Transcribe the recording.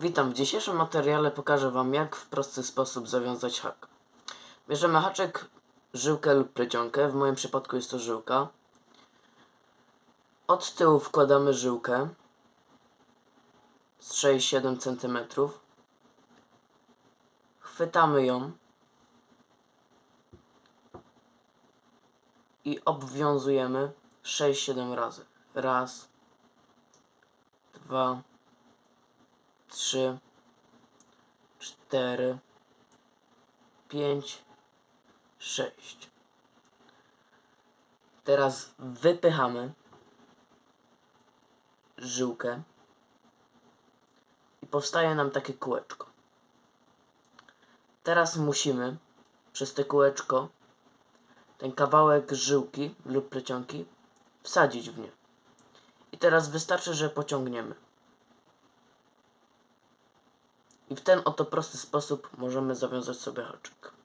Witam, w dzisiejszym materiale pokażę Wam jak w prosty sposób zawiązać hak. Bierzemy haczek, żyłkę lub plecionkę, w moim przypadku jest to żyłka. Od tyłu wkładamy żyłkę z 6-7 cm. Chwytamy ją i obwiązujemy 6-7 razy. Raz, dwa, trzy, cztery, pięć, sześć. Teraz wypychamy żyłkę i powstaje nam takie kółeczko. Teraz musimy przez te kółeczko ten kawałek żyłki lub plecionki wsadzić w nie. I teraz wystarczy, że pociągniemy. I w ten oto prosty sposób możemy zawiązać sobie haczyk.